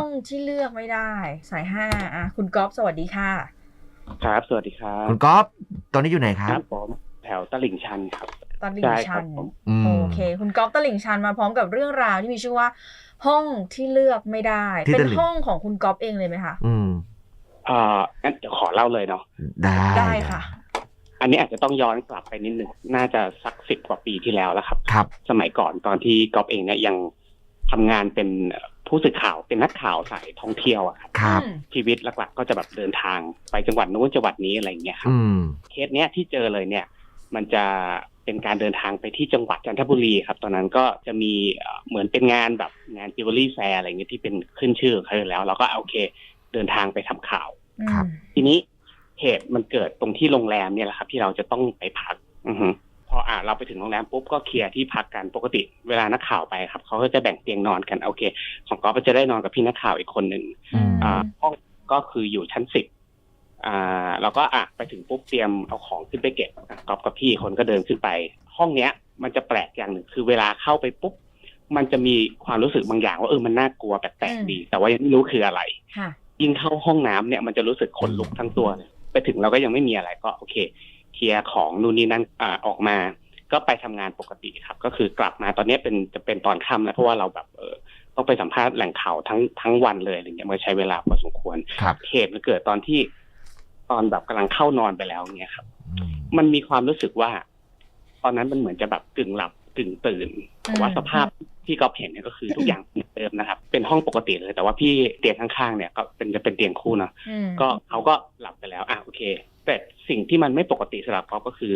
ห้องที่เลือกไม่ได้ สายห้าอะคุณก๊อฟสวัสดีค่ะ ครับ สวัสดีครับคุณก๊อฟตอนนี้อยู่ไหนคครัรับบผมแถวตลิ่งชันครับตลิ่งใช่คชัรับน ผม อืม โอเค คุณก๊อฟตลิ่งชันมาพร้อมกับเรื่องราวที่มีชื่อว่า ห้องที่เลือกไม่ได้ ที่เป็นตลิ่ง ห้องของคุณก๊อฟเองเลยไหมคะอืม เอ่องั้นเดี๋ยวขอเล่าเลยเนาะได้ได้ค่ะ อันนี้อาจจะต้องย้อนกลับไปนิดหนึ่งน่าจะสักสิบกว่าปีที่แล้วแล้วครับ ครับ สมัยก่อนตอนที่ก๊อฟเองเนี่ยยังทำงานเป็น ผู้สื่อข่าวเป็นนักข่าวสายท่องเที่ยวอะครับครับอืมชีวิตหลักๆ ก็จะแบบเดินทางไปจังหวัดนู้นจังหวัดนี้อะไรอย่างเงี้ยครับอืม เคสเนี้ยที่เจอเลยเนี่ย มันจะเป็นการเดินทางไปที่จังหวัดจันทบุรีครับ ตอนนั้นก็จะมีเอ่อเหมือนเป็นงานแบบงานจิวเวลรี่แฟร์อะไรเงี้ยที่เป็นขึ้นชื่อของเขาอยู่แล้วเราก็โอเคเดินทางไปทำข่าว ครับ ทีนี้เหตุมันเกิดตรงที่โรงแรมเนี่ยแหละครับ ที่เราจะต้องไปพัก อือฮึ พออ่าเราไปถึงโรงแรมปุ๊บก็เคลียร์ที่พักกันปกติเวลานักข่าวไปครับเขาก็จะแบ่งเตียงนอนกันโอเค ของก็จะได้นอนกับพี่นักข่าวอีกคนหนึ่งอืมอ่าห้องก็คืออยู่ชั้นสิบอ่าเราก็อะไปถึงปุ๊บเตรียมเอาของขึ้นไปเก็บอะก๊อฟกับพี่คนก็เดินขึ้นไป ห้องเนี้ย มันจะแปลกอย่างหนึ่งคือเวลาเข้าไปปุ๊บมันจะมีความรู้สึกบางอย่างว่าเออมันน่ากลัวแปลกๆดี แต่ว่ายังไม่รู้คืออะไรค่ะยิ่งเข้าห้องน้ำเนี่ยมันจะรู้สึกขนลุกทั้งตัวเลยไปถึงเราก็ยังไม่มีอะไรก็โอเค เคลียร์ของนู่นนี่นั่นอ่าออกมา ก็ไปทำงานปกติครับ ก็คือกลับมาตอนนี้เป็นจะเป็นตอนค่ำแล้วเพราะว่าเราแบบเออต้องไปสัมภาษณ์แหล่งข่าวทั้งทั้งวันเลยอะไรเงี้ยมันใช้เวลาพอสมควรครับเหตุมันเกิดตอนที่ตอนแบบกำลังเข้านอนไปแล้วเงี้ยครับอืมมันมีความรู้สึกว่า ตอนนั้นมันเหมือนจะแบบกึ่งหลับกึ่งตื่นแต่ว่าอืมสภาพที่ก๊อฟเห็นเนี่ยก็คือทุกอย่าง เหมือนเดิมนะครับ เป็นห้องปกติเลย แต่ว่าพี่เตียงข้างๆเนี่ยก็เป็นจะเป็นเตียงคู่เนาะอืมก็เขาก็หลับไปแล้วอะโอเค แต่สิ่งที่มันไม่ปกติสำหรับเขาก็คือ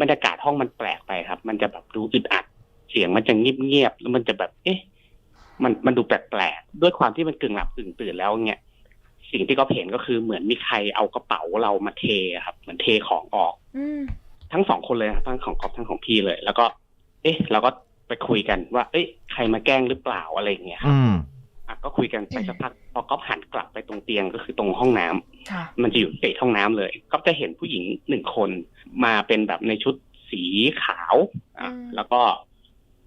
บรรยากาศห้องมันแปลกไปครับ มันจะแบบดูอึดอัด เสียงมันจะเงียบๆแล้วมันจะแบบ เอ๊ะ มันมันดูแปลกๆด้วยความที่มันกึ่งหลับกึ่งตื่นแล้วเนี่ยสิ่งที่เขาเห็นก็คือเหมือนมีใครเอากระเป๋าเรามาเทครับ เหมือนเทของออกอืมทั้งสองคนเลยนะครับทั้งของก๊อฟทั้งของพี่เลย แล้วก็ เอ๊ะ เราก็ไปคุยกันว่า เอ้ย ใครมาแกล้งหรือเปล่าอะไรอย่างเงี้ยครับอืมอะก็คุยกันไปสักพักพอก๊อฟหันกลับไปตรงเตียงก็คือตรงห้องน้ำค่ะมันจะอยู่ติดห้องน้ำเลยก็จะเห็นผู้หญิงหนึ่งคนมาเป็นแบบในชุดสีขาวอะอืมแล้วก็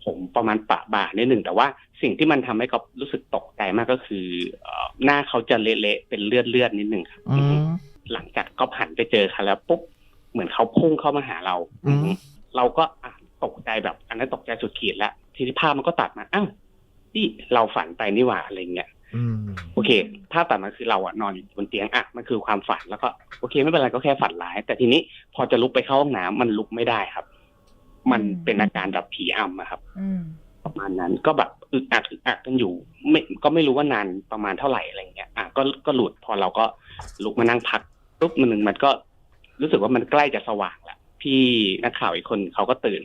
ผมประมาณปะบ่านิดหนึ่งแต่ว่าสิ่งที่มันทำให้เขารู้สึกตกใจมากก็คือเอ่อหน้าเขาจะเละๆเป็นเลือดเลือดๆนิดหนึ่งครับอืมหลังจากก็หันไปเจอเขาแล้วปุ๊บเหมือนเขาพุ่งเข้ามาหาเราอืมเราก็อะตกใจแบบอันนั้นตกใจสุดขีดแล้ว ทีนี้ภาพมันก็ตัดมาอ้าวนี่เราฝันไปนี่หว่าอะไรเงี้ยอืมโอเค ภาพตัดมาคือเราอะนอนอยู่บนเตียงอะมันคือความฝันแล้วก็โอเค ไม่เป็นไรก็แค่ฝันร้าย แต่ทีนี้พอจะลุกไปเข้าห้องน้ำมันลุกไม่ได้ครับ มันอืมเป็นอาการแบบผีอำอะครับอืมประมาณนั้นก็แบบอึดอัดอึดอัดกันอยู่ ไม่ก็ไม่รู้ว่านานประมาณเท่าไหร่อะไรเงี้ยอะก็ก็หลุดพอเราก็ลุกมานั่งพักปุ๊บมันหนึ่งมันก็รู้สึกว่ามันใกล้จะสว่างละพี่นักข่าวอีกคนเขาก็ตื่น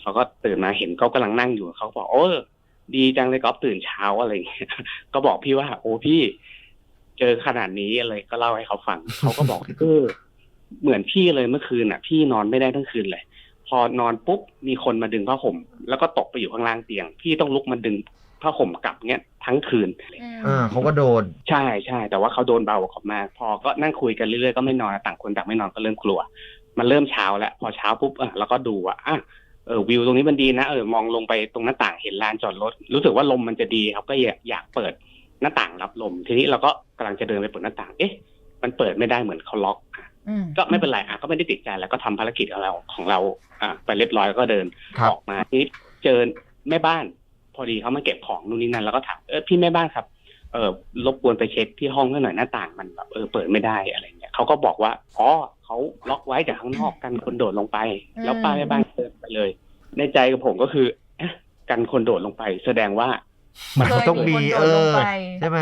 เขาก็ตื่นมาเห็นเขากำลังนั่งอยู่เขาบอกโอ้ดีจังเลยก๊อฟตื่นเช้าอะไรเงี้ยก็บอกพี่ว่า โอ้พี่ เจอขนาดนี้อะไรก็เล่าให้เขาฟังเขาก็บอกเออเหมือนพี่เลยเมื่อคืนอะ พี่นอนไม่ได้ทั้งคืนเลย พอนอนปุ๊บมีคนมาดึงผ้าห่ม แล้วก็ตกไปอยู่ข้างล่างเตียง พี่ต้องลุกมาดึงผ้าห่มกลับเนี้ยทั้งคืนอ่าเขาก็โดน ใช่ใช่แต่ว่าเขาโดนเบากว่าเขามาก พอก็นั่งคุยกันเรื่อยๆก็ไม่นอนต่างคนต่างไม่นอนก็เริ่มกลัว มันเริ่มเช้าแล้วพอเช้าปุ๊บเออเราก็ดูว่าอะ เออวิวตรงนี้มันดีนะเออมองลงไปตรงหน้าต่างเห็นลานจอดรถรู้สึกว่าลมมันจะดีครับก็อยากอยากเปิดหน้าต่างรับลม ทีนี้เราก็กำลังจะเดินไปเปิดหน้าต่าง เอ๊ะ มันเปิดไม่ได้เหมือนเขาล็อกอะอืมก็ไม่เป็นไรอะก็ไม่ได้ติดใจแล้วก็ทำภารกิจของเราของเรา อะไปเรียบร้อยแล้วก็เดินครับออกมาที่เจอแม่บ้าน พอดีเขามาเก็บของนู่นนี่นั่นแล้วก็ถามเออพี่แม่บ้านครับเออรบกวนไปเช็คที่ห้องให้หน่อยหน้าต่างมันแบบเออเปิดไม่ได้อะไรเงี้ยเขาก็บอกว่าอ๋อเขาล็อกไว้จากข้างนอกกันคนโดดลงไป แล้วป้าแม่บ้าน เดินไปเลย ในใจกับผมก็คือเอ๊ะกันคนโดดลงไป แสดงว่า มันเคยต้องมีคนโดเอดลงอไปใช่ไหม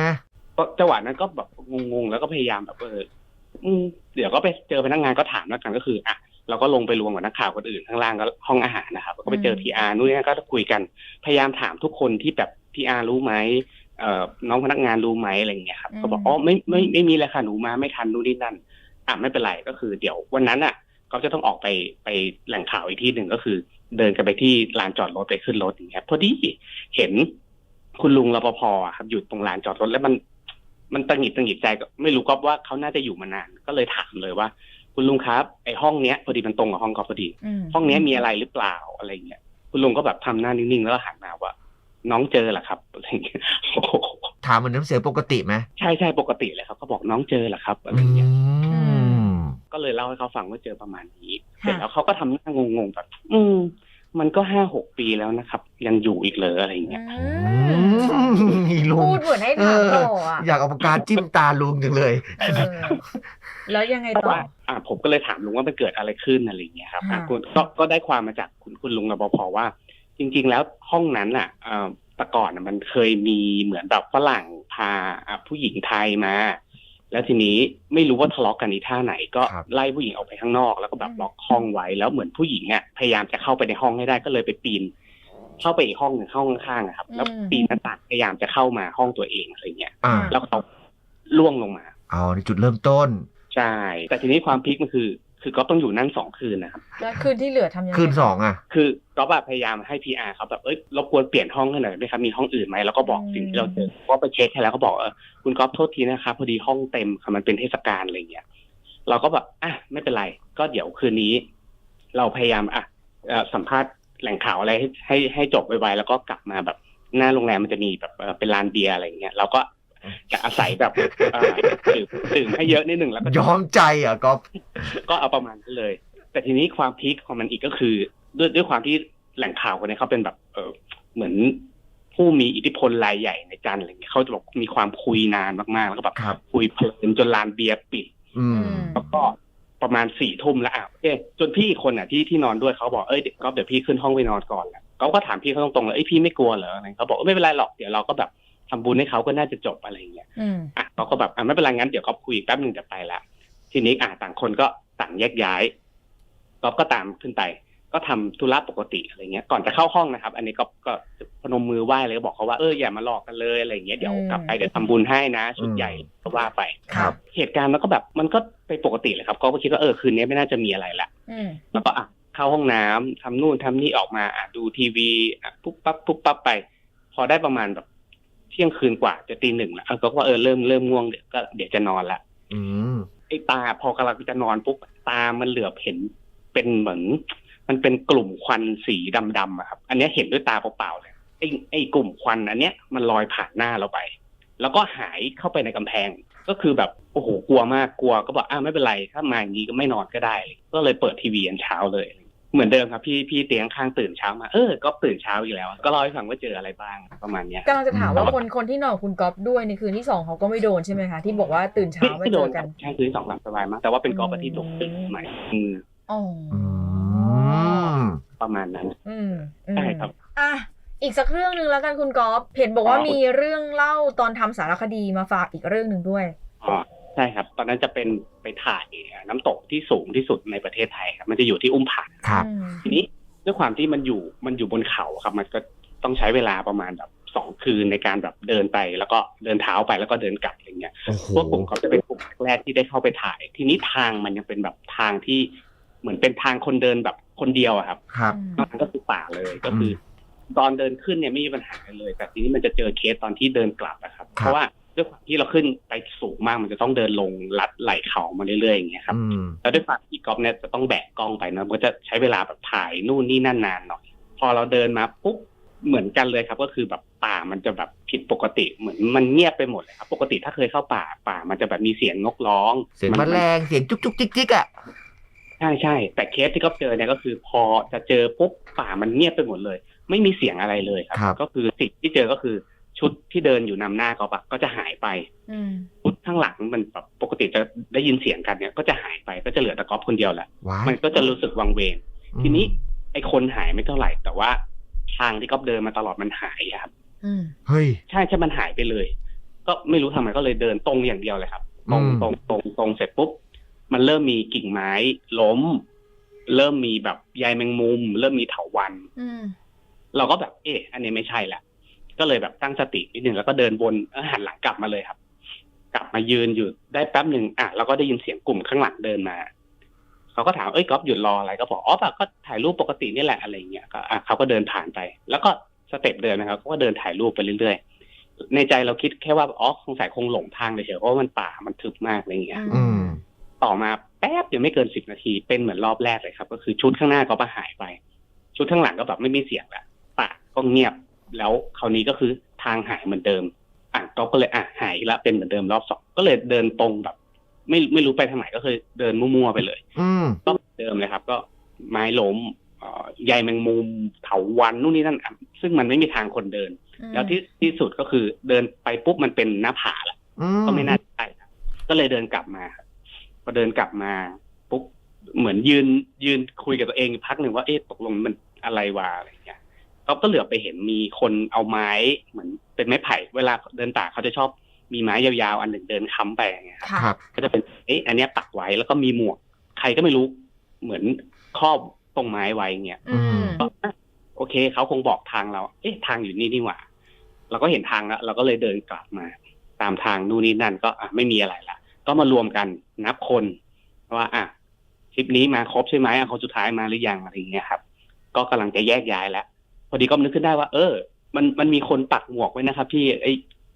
ก็จังหวะนั้นก็แบบงงๆแล้วก็พยายามแบบเอออืมเดี๋ยวก็ไปเจอพนักงานก็ถามแล้วกันก็คืออะเราก็ลงไปรวมกับนักข่าวคนอื่นข้างล่างก็ห้องอาหารนะครับแล้วก็ไปเจออืมพีอาร์นู่นนี่นั่นก็คุยกัน พยายามถามทุกคนที่แบบพีอาร์รู้ไหมเอ่อน้องพนักงานรู้ไหมอะไรอย่างเงี้ยครับก็บอกอ๋อไม่ไม่ไม่มีเลยค่ะหนูมาไม่ทันนู่นนี่นั่นอะไม่เป็นไรก็คือ เดี๋ยววันนั้นอะ ก็จะต้องออกไปไปแหล่งข่าวอีกที่หนึ่งก็คือ เดินกันไปที่ลานจอดรถไปขึ้นรถอย่างเงี้ยพอดีเห็นคุณลุงรปภอะครับอยู่ตรงลานจอดรถแล้วมัน มันตังหงิดตังหงิดใจก็ไม่รู้ก็ว่าเขาน่าจะอยู่มานาน ก็เลยถามเลยว่า คุณลุงครับไอห้องเนี้ยพอดีมันตรงกับห้องเขาพอดีอืมห้องเนี้ยมีอะไรหรือเปล่าอะไรเงี้ยคุณลุงก็แบบทำหน้านิ่งๆแล้วก็หันมาว่า น้องเจอเหรอครับอะไรเงี้ยโอ้โหถามเหมือนน้ำเสียงปกติไหมใช่ใช่ปกติเลยครับเขาบอกน้องเจอเหรอครับอะไรอืเงี้ยม ก็เลยเล่าให้เขาฟังว่าเจอประมาณนี้ค่ะเสร็จแล้วเขาก็ทำหน้างงๆแบบอืม มันก็ห้าหกปีแล้วนะครับ ยังอยู่อีกเลยอะไรเงี้ยอือืมมลุงพูดเหมือนให้ถามต่ออะอยากเอาปากกาจิ้มตาลุงจังเลย เออแล้วยังไงเพราะต่อ ว่าอ่าผมก็เลยถามลุงว่ามันเกิดอะไรขึ้นอะไรเงี้ยครับอะค่ะคุณก็ก็ได้ความมาจากคุณคุณลุงรปภว่า จริง ๆ แล้วห้องนั้นอะเอ่อแต่ก่อนน่ะมันเคยมีเหมือนแบบฝรั่งพาอะผู้หญิงไทยมา แล้วทีนี้ไม่รู้ว่าทะเลาะกันในท่าไหน ก็ครับไล่ผู้หญิงออกไปข้างนอก แล้วก็แบบล็อกห้องไว้แล้วเหมือนผู้หญิงอะพยายามจะเข้าไปในห้องให้ได้ก็เลยไปปีน เข้าไปอีกห้องหนึ่งห้องข้างๆอะครับ แล้วปีนหน้าต่างพยายามจะเข้ามาห้องตัวเองอะไรเงี้ยอ่าแล้วเขาล่วงลงมาเอาในจุดเริ่มต้นใช่แต่ทีนี้ความพีคมันคือ คือก็ต้องอยู่นั่นสองคืนนะครับแล้วคืนที่เหลือทำยังไงคืนสองอะ คือก็แบบพยายามให้พีอาร์เขาแบบเอ้ยรบกวนเปลี่ยนห้องให้หน่อยได้ไหมครับมีห้องอื่นไหมแล้วก็บอกสิ่งที่เราเจอก็ไปเช็คให้แล้วก็บอกเออคุณก๊อฟโทษทีนะครับพอดีห้องเต็มค่ะมันเป็นเทศกาลอะไรเงี้ยเราก็แบบอะไม่เป็นไร ก็เดี๋ยวคืนนี้ เราพยายามอะเอ่อสัมภาษณ์แหล่งข่าวอะไรให้ให้ให้จบไวๆแล้วก็กลับมาแบบหน้าโรงแรมมันจะมีแบบเอ่อเป็นลานเบียร์อะไรเงี้ยเราก็ จะอาศัยแบบเอ่อดื่มดื่มให้เยอะนิดหนึ่งแล้วก็ยอมใจอะก๊อฟก็เอาประมาณนั้นเลย แต่ทีนี้ความพีคของมันอีกก็คือ ด้วยด้วยความที่แหล่งข่าวคนนี้เขาเป็นแบบ เออเหมือนผู้มีอิทธิพลรายใหญ่ในจันทร์อะไรเงี้ยเขาจะบอกมีความคุยนานมากๆ แล้วก็แบบครับคุยเพลินจนลานเบียร์ปิดอือืมมแล้วก็ประมาณสี่ทุ่มแล้วอะโอเคจนพี่อีกคนอะที่ที่นอนด้วยเขาบอกเอ้ยเดี๋ยวก็เดี๋ยวพี่ขึ้นห้องไปนอนก่อนแหละเขาก็ถามพี่เขาตรงๆเลยเอ้ยพี่ไม่กลัวเหรออะไรเขาบอกเอ้ยไม่เป็นไรหรอกเดี๋ยวเราก็แบบ ทำบุญให้เขาก็น่าจะจบอะไรเงี้ยอืมอะเขาก็แบบอะไม่เป็นไรงั้นเดี๋ยวก็คุยอีกแป๊บหนึ่งเดี๋ยวไปละทีนี้อะต่างคนก็ต่างแยกย้ายก๊อฟก็ตามขึ้นไป ก็ทำธุระปกติอะไรเงี้ย ก่อนจะเข้าห้องนะครับ อันนี้ก็ก็พนมมือไหว้เลยก็บอกเขาว่าเอออย่ามาหลอกกันเลยอะไรเงี้ยเดี๋ยวอืมกลับไปเดี๋ยวทำบุญให้นะชุดอืมใหญ่ก็ว่าไปครับ เหตุการณ์มันก็แบบมันก็ไปปกติเลยครับก็คิดว่าเออคืนนี้ไม่น่าจะมีอะไรละอืมแล้วก็อะเข้าห้องน้ำทำนู่นทำนี่ออกมาอะดูทีวีอะปุ๊บปั๊บปุ๊บปั๊บไป พอได้ประมาณแบบ เที่ยงคืนกว่าจะตีหนึ่งแล้วก็ว่าเออเริ่มเริ่มง่วงเดี๋ยวก็เดี๋ยวจะนอนละอืมไอ้ตาพอกำลังจะนอนปุ๊บตามันเหลือบเห็นเป็นเหมือน มันเป็นกลุ่มควันสีดำๆอะครับ อันเนี้ยเห็นด้วยตาเปล่าๆเลยไอ้ไอ้กลุ่มควันอันเนี้ยมันลอยผ่านหน้าเราไป แล้วก็หายเข้าไปในกำแพง ก็คือแบบโอ้โหกลัวมากกลัวก็บอกอ้าวไม่เป็นไรถ้ามาอย่างนี้ก็ไม่นอนก็ได้ ก็เลยเปิดทีวียันเช้าเลย เหมือนเดิมครับพี่พี่เตียงข้างตื่นเช้ามาเออก็ตื่นเช้าอีกแล้ว ก็เล่าให้ฟังว่าเจออะไรบ้างประมาณเนี้ยกำลังจะถามว่าคนคนที่นอนกับคุณก๊อฟด้วยในคืนที่สองเขาก็ไม่โดนใช่ไหมคะที่บอกว่าตื่นเช้าไม่ไม่ไม่เจโดอนกันใช่คือสองหลับสบายมากแต่ว่าเป็นกอล์ฟที่ถูกตื่นใหม่อืมอ๋ออือมประมาณนั้นอืมอืมใช่ครับอะอีกสักเรื่องหนึ่งแล้วกันคุณก๊อฟเห็นบอกว่าอ๋อมีเรื่องเล่าตอนทำสารคดีมาฝากอีกเรื่องหนึ่งด้วยอ๋อ ใช่ครับ ตอนนั้นจะเป็นไปถ่ายน้ำตกที่สูงที่สุดในประเทศไทยครับมันจะอยู่ที่อุ้มผางครับอืมทีนี้ด้วยความที่มันอยู่มันอยู่บนเขาครับ มันก็ต้องใช้เวลาประมาณแบบสองคืนในการแบบเดินไปแล้วก็เดินเท้าไปแล้วก็เดินกลับอะไรเงี้ยโอ้โหพวกกลุ่มเขาจะเป็นกลุ่มแรกที่ได้เข้าไปถ่าย ทีนี้ทางมันยังเป็นแบบทางที่เหมือนเป็นทางคนเดินแบบคนเดียวอะครับครับนอกนั้นก็คือป่าเลยก็คืออตอนเดินขึ้นเนี่ยไม่มีปัญหาเลย แต่ทีนี้มันจะเจอเคสตอนที่เดินกลับอะครับครับ เพราะว่า ด้วยความที่เราขึ้นไปสูงมากมันจะต้องเดินลงลัดไหลเขามาเรื่อยๆอย่างเงี้ยครับอืมแล้วด้วยความที่กอล์ฟเนี่ยจะต้องแบกกล้องไปนะมันก็จะใช้เวลาแบบถ่ายนู่นนี่นั่นนานหน่อยพอเราเดินมาปุ๊บเหมือนกันเลยครับ ก็คือแบบป่ามันจะแบบผิดปกติเหมือนมันเงียบไปหมดเลยครับ ปกติถ้าเคยเข้าป่าป่ามันจะแบบมีเสียงนกร้อง เสียงแมลงเสียงจุกจุกจิกจิกอะใช่ใช่แต่เคสที่ก๊อฟเจอเนี่ยก็คือพอจะเจอปุ๊บป่ามันเงียบไปหมดเลย ไม่มีเสียงอะไรเลยครับครับก็คือสิ่งที่เจอก็คือ ชุดที่เดินอยู่นำหน้าก๊อฟอะก็จะหายไปอืมชุดข้างหลังมันแบบปกติจะได้ยินเสียงกันเนี่ย ก็จะหายไปก็จะเหลือแต่ก๊อฟคนเดียวแหละว้ายมันก็จะรู้สึกวังเวงทีนี้ไอ้คนหายไม่เท่าไหร่ แต่ว่าทางที่ก๊อฟเดินมาตลอดมันหายอะครับอืมเฮ้ยใช่ใช่มันหายไปเลย ก็ไม่รู้ทำไมก็เลยเดินตรงอย่างเดียวเลยครับตรงอืมตรงตรงตรงเสร็จปุ๊บมันเริ่มมีกิ่งไม้ล้ม เริ่มมีแบบใยแมงมุม เริ่มมีเถาวันอืมเราก็แบบ เอ๊ะ อันนี้ไม่ใช่แหละ ก็เลยแบบตั้งสตินิดนึงแล้วก็เดินวนเอ้อหันหลังกลับมาเลยครับ กลับมายืนอยู่ได้แป๊บหนึ่งอะเราก็ได้ยินเสียงกลุ่มข้างหลังเดินมาเขาก็ถามเอ้ยก๊อฟหยุดรออะไรก็บอกอ๋อแบบก็ถ่ายรูปปกตินี่แหละอะไรเงี้ยก็อะเขาก็เดินผ่านไป แล้วก็สเต็ปเดินนะครับเขาก็เดินถ่ายรูปไปเรื่อยๆ ในใจเราคิดแค่ว่าอ๋อคงใส่คงหลงทางเลยเฉยเพราะว่ามันป่ามันทึบมากอะไรเงี้ยอืมต่อมาแป๊บเดียวไม่เกินสิบนาทีเป็นเหมือนรอบแรกเลยครับ ก็คือชุดข้างหน้าก็มาหายไป ชุดข้างหลังก็แบบไม่มีเสียงละป่าก็เงียบ แล้วคราวนี้ก็คือทางหายเหมือนเดิม อะก็ก็เลยอะหายอีกแล้วเป็นเหมือนเดิมรอบสองก็เลยเดินตรงแบบ ไม่ไม่รู้ไปทางไหนก็เคยเดินมั่วๆไปเลย อืมก็เหมือนเดิมเลยครับ ก็ไม้ล้มเอ่อใยแมงมุมเถาวันนู่นนี่นั่นอะซึ่งมันไม่มีทางคนเดิน แล้วที่ที่สุดก็คือเดินไปปุ๊บมันเป็นหน้าผาแหละอืมก็ไม่น่าใช่ครับก็เลยเดินกลับมาครับพอเดินกลับมาปุ๊บเหมือนยืนยืนคุยกับตัวเองพักหนึ่งว่าเอ๊ะตกลงมันอะไรวะอะไรเงี้ย ก็ก็เหลือบไปเห็นมีคนเอาไม้เหมือนเป็นไม้ไผ่ เวลาเดินป่าเขาจะชอบมีไม้ยาวๆ อันหนึ่งเดินค้ำไปอย่างเงี้ยครับค่ะครับก็จะเป็นเอ๊ะอันเนี้ยปักไว้แล้วก็มีหมวก ใครก็ไม่รู้เหมือนครอบตรงไม้ไว้เงี้ยอืมก็อะโอเคเขาคงบอกทางเรา เอ๊ะทางอยู่นี่นี่หว่า เราก็เห็นทางแล้วเราก็เลยเดินกลับมา ตามทางนู่นนี่นั่นก็อะไม่มีอะไรละก็มารวมกันนับคนว่าอะทริปนี้มาครบใช่ไหมอะคนสุดท้ายมาหรือยังอะไรอย่างเงี้ยครับ ก็กำลังจะแยกย้ายแล้วพ อดีก็นึกขึ้นได้ว่า เออ มันมันมีคนปักหมวกไว้นะครับ พี่ไอ้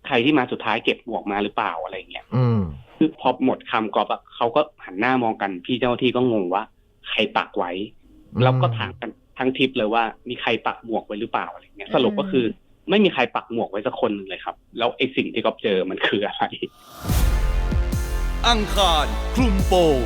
ใครที่มาสุดท้ายเก็บหมวกมาหรือเปล่าอะไรอย่างเงี้ยอืมคือพอหมดคำกอบอะเขาก็หันหน้ามองกันพี่เจ้าหน้าที่ก็งงว่า ใครปักไว้แล้วก็ถามกันทั้งทริปเลยว่ามีใครปักหมวกไว้หรือเปล่าอะไรเงี้ยสรุปก็คือ ไม่มีใครปักหมวกไว้สักคนหนึ่งเลยครับ แล้วไอ้สิ่งที่ก๊อฟเจอมันคืออะไร อังคารคลุมโปง